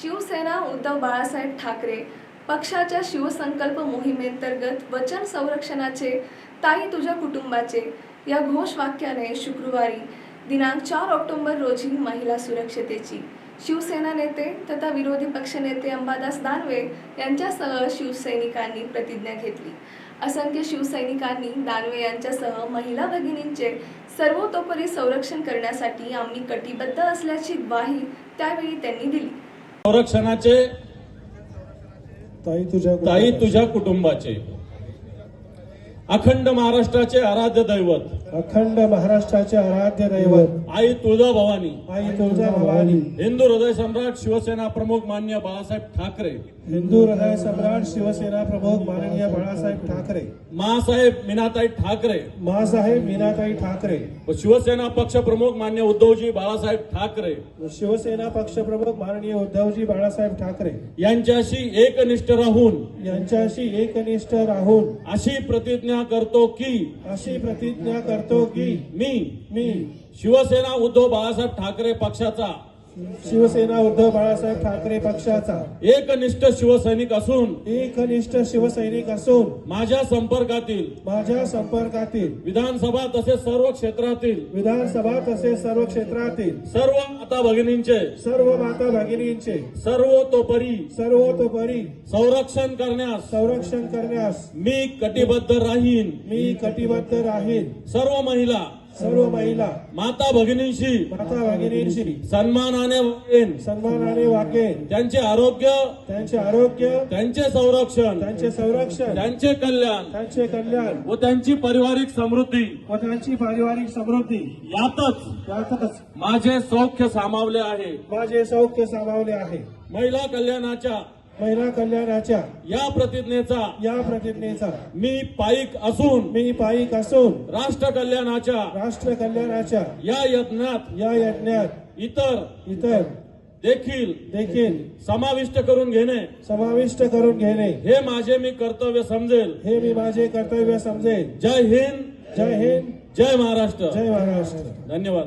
शिवसेना उद्धव बाळासाहेब ठाकरे पक्षाच्या शिवसंकल्प मोहिमेंतर्गत वचन संरक्षणाचे ताई तुझ्या कुटुंबाचे या घोषवाक्याने शुक्रवारी दिनांक चार ऑक्टोबर रोजी महिला सुरक्षतेची शिवसेना नेते तथा विरोधी पक्षनेते अंबादास दानवे यांच्यासह शिवसैनिकांनी प्रतिज्ञा घेतली. असंख्य शिवसैनिकांनी दानवे यांच्यासह महिला भगिनींचे सर्वतोपरी संरक्षण करण्यासाठी आम्ही कटिबद्ध असल्याची ग्वाही त्यावेळी त्यांनी दिली. संरक्षणाचे ताई तुझ्या ताई तुझ्या कुटुंबाचे. अखंड महाराष्ट्राचे आराध्य दैवत. अखंड महाराष्ट्राचे आराध्य दैवत. आई तुळजाभवानी आई तुळजा भवानी. हिंदू हृदय सम्राट शिवसेना प्रमुख मान्य बाळासाहेब ठाकरे. हिंदू हृदय सम्राट शिवसेना प्रमुख माननीय बाळासाहेब ठाकरे. मासाहेब मीनाताई ठाकरे. मासाहेब मीनाताई ठाकरे. व शिवसेना पक्ष प्रमुख मान्य उद्धवजी बाळासाहेब ठाकरे. शिवसेना पक्षप्रमुख माननीय उद्धवजी बाळासाहेब ठाकरे. यांच्याशी एकनिष्ठ राहून. यांच्याशी एकनिष्ठ राहून. अशी प्रतिज्ञा करतो की अशी प्रतिज्ञा करतो की मी मी शिवसेना उद्धव बाळासाहेब ठाकरे पक्षाचा शिवसेना उद्धव बाळासाहेब ठाकरे पक्षाचा. एकनिष्ठ शिवसैनिक असून एकनिष्ठ शिवसैनिक असून माझ्या संपर्कातील माझ्या संपर्कातील विधानसभा तसेच सर्व क्षेत्रातील विधानसभा तसेच सर्व क्षेत्रातील सर्व माता भगिनींचे सर्व माता भगिनींचे सर्वतोपरी सर्वतोपरी संरक्षण करण्यास संरक्षण करण्यास मी कटिबद्ध राहीन. मी कटिबद्ध राहीन. सर्व महिला सर्व महिला. माता भगिनींशी. माता भगिनींशी. सन्मानाने वागेन. सन्मानाने वागेन. त्यांचे आरोग्य. त्यांचे आरोग्य. त्यांचे संरक्षण. त्यांचे संरक्षण. त्यांचे कल्याण. त्यांचे कल्याण. व त्यांची पारिवारिक समृद्धी. व त्यांची पारिवारिक समृद्धी. यातच यातच माझे सौख्य सामावले आहे. माझे सौख्य सामावले आहे. महिला कल्याणाच्या महिला कल्याणाच्या या प्रतिज्ञेचा या प्रतिज्ञेचा मी पाईक असून मी पायिक असून राष्ट्र कल्याणाच्या राष्ट्र कल्याणाच्या या यज्ञात या यज्ञात इतर इतर देखील देखील समाविष्ट करून घेणे. समाविष्ट करून घेणे. हे माझे मी कर्तव्य समजेल. हे मी माझे कर्तव्य समजेल. जय हिंद. जय हिंद. जय महाराष्ट्र. जय महाराष्ट्र. धन्यवाद.